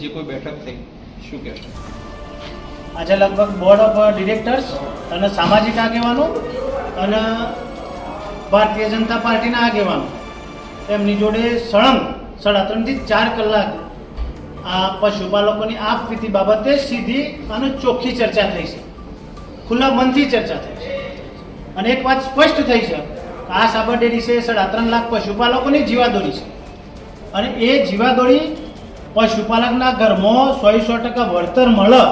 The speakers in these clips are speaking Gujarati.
જે કોઈ બેઠક થઈ, શું કહેશો? આજે લગભગ બોર્ડ ઓફ ડિરેક્ટર્સ અને સામાજિક આગેવાનો અને ભારતીય જનતા પાર્ટીના આગેવાનો, એમની જોડે સળંગ સાડા ત્રણથી ચાર કલાક આ પશુપાલકોની આપવીતી બાબતે સીધી અને ચોખ્ખી ચર્ચા થઈ છે. ખુલ્લા મનથી ચર્ચા થઈ છે. અને એક વાત સ્પષ્ટ થઈ છે, આ સાબર ડેરી છે સાડા ત્રણ લાખ પશુપાલકોની જીવાદોરી છે. અને એ જીવાદોરી પશુપાલકના ઘરમાં સો સો ટકા વળતર મળે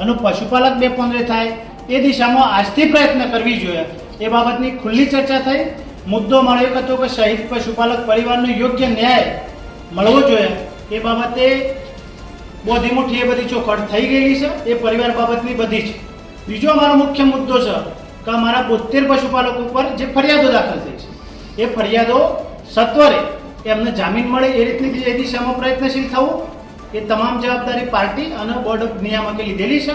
અને પશુપાલક બે પંદરે થાય, એ દિશામાં આજથી પ્રયત્ન કરવી જોઈએ. એ બાબતની ખુલ્લી ચર્ચા થઈ. મુદ્દો મળ્યો હતો કે શહીદ પશુપાલક પરિવારનો યોગ્ય ન્યાય મળવો જોઈએ. એ બાબતે બહુ મુઠ્ઠી એ બધી ચોખવટ થઈ ગયેલી છે. એ પરિવાર બાબતની બધી છે બીજો અમારો મુખ્ય મુદ્દો છે કે અમારા બોતેર પશુપાલકો ઉપર જે ફરિયાદો દાખલ થઈ છે. એ ફરિયાદો સત્વરે એમને જામીન મળે એ રીતની એ દિશામાં પ્રયત્નશીલ થવું, એ તમામ જવાબદારી પાર્ટી અને બોર્ડ ઓફ નિયામકે લીધેલી છે.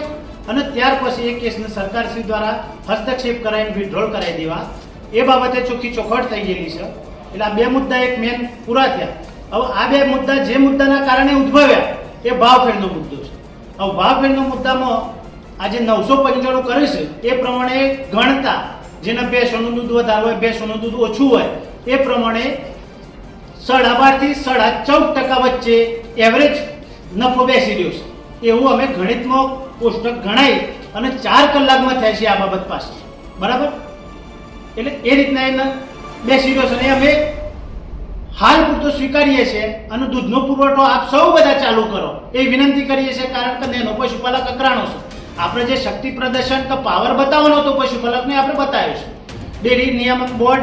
અને ત્યાર પછી એ કેસને સરકારશ્રી દ્વારા હસ્તક્ષેપ કરાવીને વિડ્રોલ કરાવી દેવા, એ બાબતે ચોખ્ખી ચોખવટ થઈ ગયેલી છે. એટલે આ બે મુદ્દા એક મેન પૂરા થયા. હવે આ બે મુદ્દા જે મુદ્દાના કારણે ઉદ્ભવ્યા, એ ભાવફેરનો મુદ્દો છે. હવે ભાવફેરનો મુદ્દામાં આજે નવસો પંચાણું કરે છે, એ પ્રમાણે ગણતા, જેના સોનું દૂધ વધારે હોય, બે સોનું દૂધ ઓછું હોય, એ પ્રમાણે સાડા બારથી સાડા ચૌદ ટકા વચ્ચે એવરેજ નફો બેસી રહ્યો છે. એવું અમે ગણિતમાં કોષ્ટક ગણાય અને ચાર કલાકમાં થાય છે આ બાબત પાસે. બરાબર? એટલે એ રીતના એને બેસી રહ્યો છે અને અમે હાલ પૂરતો સ્વીકારીએ છીએ અને દૂધનો પુરવઠો આપ સૌ બધા ચાલુ કરો. એ વિનંતી કરીએ છીએ કારણ કે એનો પશુપાલક અકરાણો છે. આપણે જે શક્તિ પ્રદર્શન કે પાવર બતાવવાનો હતો પશુપાલકને આપણે બતાવ્યો છે. ડેરી નિયામક બોર્ડ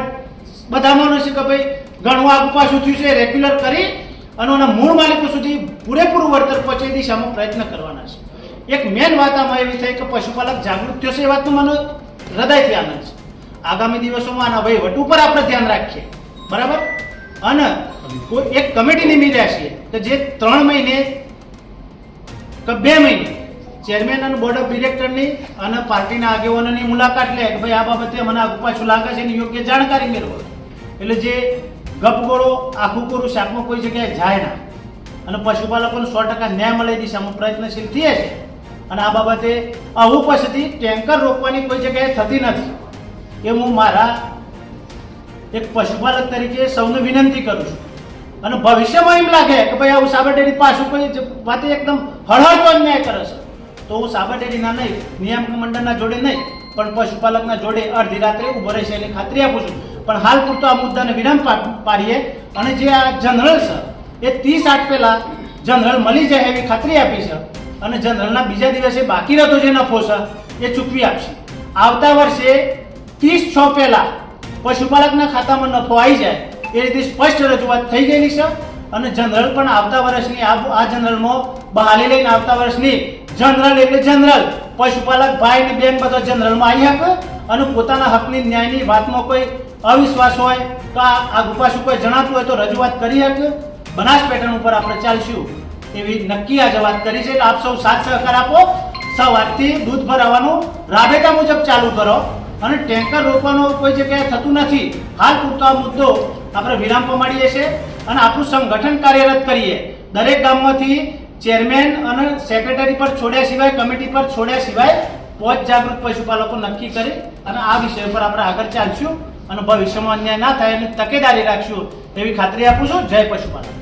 બધામાં છે કે ભાઈ ઘણું આગુ પાછું થયું છે રેગ્યુલર કરી અને એના મૂળ માલિકો સુધી પૂરેપૂરું વળતર પહોંચે દિશામાં પ્રયત્ન કરવાના છે. એક મેન વાત આમાં એવી થઈ કે પશુપાલક જાગૃત થયો છે એ વાતનો મને હૃદયથી આનંદ છે. આગામી દિવસોમાં આના વહીવટ ઉપર આપણે ધ્યાન રાખીએ. બરાબર? અને એક કમિટી નિમી છીએ કે જે ત્રણ મહિને કે બે મહિને ચેરમેન અને બોર્ડ ઓફ ડિરેક્ટરની અને પાર્ટીના આગેવાનોની મુલાકાત લે કે ભાઈ આ બાબતે મને પાછું લાગે છે એની યોગ્ય જાણકારી મેળવો. એટલે જે ગપગોળો આખું કોરું શાકમાં કોઈ જગ્યાએ જાય ના. અને પશુપાલકોને સો ટકા ન્યાય મળે દિશામાં પ્રયત્નશીલ થઈએ છે. અને આ બાબતે આવું પાસેથી ટેન્કર રોકવાની કોઈ જગ્યાએ થતી નથી. એ હું મારા એક પશુપાલક તરીકે સૌને વિનંતી કરું છું. અને ભવિષ્યમાં એમ લાગે કે ભાઈ આવું સાબર ડેરી પાછું કોઈ વાતે એકદમ હળહળતો અન્યાય કરે છે. તો હું સાબર ડેરીના નહીં, નિયામક મંડળના જોડે નહીં, પણ પશુપાલકના જોડે અડધી રાત્રે ઊભો રહેશે એની ખાતરી આપું છું. પણ હાલ પૂરતો આ મુદ્દાને વિરામ પાડીએ. અને જે આ જનરલ છે, એ ત્રીસ આઠ પહેલા જનરલ મળી જાય એવી ખાતરી આપી છે. અને જનરલના બીજા દિવસે બાકી રહેતો જે નફો છે, એ ચૂકવી આપશે. આવતા વર્ષે ત્રીસ છ પહેલા પશુપાલકના ખાતામાં નફો આવી જાય, એ રીતે સ્પષ્ટ રજૂઆત થઈ ગયેલી છે. અને જનરલ પણ આવતા વર્ષની આ જનરલમાં બહાલી લઈને આવતા વર્ષની જનરલ એટલે જનરલ. પશુપાલક ભાઈ ને બેન બધો જનરલમાં આવી શકે અને પોતાના હકની ન્યાયની વાતમાં કોઈ અવિશ્વાસ હોય તો આ ગુપાશ ઉપર જણાતું હોય તો રજૂઆત કરી શકે બનાસ પેટર્ન ઉપર આપણે ચાલશું એવી નક્કી આજે વાત કરી છે. આપ સૌ સાથ સહકાર આપો. સવારથી દૂધ ભરાવાનું રાબેતા મુજબ ચાલુ કરો અને ટેન્કર રોકવાનો કોઈ જગ્યાએ થતું નથી. હાલ પૂરતો આ મુદ્દો આપણે વિરામ પમાડીએ છીએ અને આપણું સંગઠન કાર્યરત કરીએ. દરેક ગામમાંથી ચેરમેન અને સેક્રેટરી પર છોડ્યા સિવાય, કમિટી પર છોડ્યા સિવાય પોચ જાગૃત પશુપાલકો નક્કી કરી અને આ વિષય પર આપણે આગળ ચાલશું. અને ભવિષ્યમાં અન્યાય ના થાય એની તકેદારી રાખશું એવી ખાતરી આપું છું. જય પશુપાલક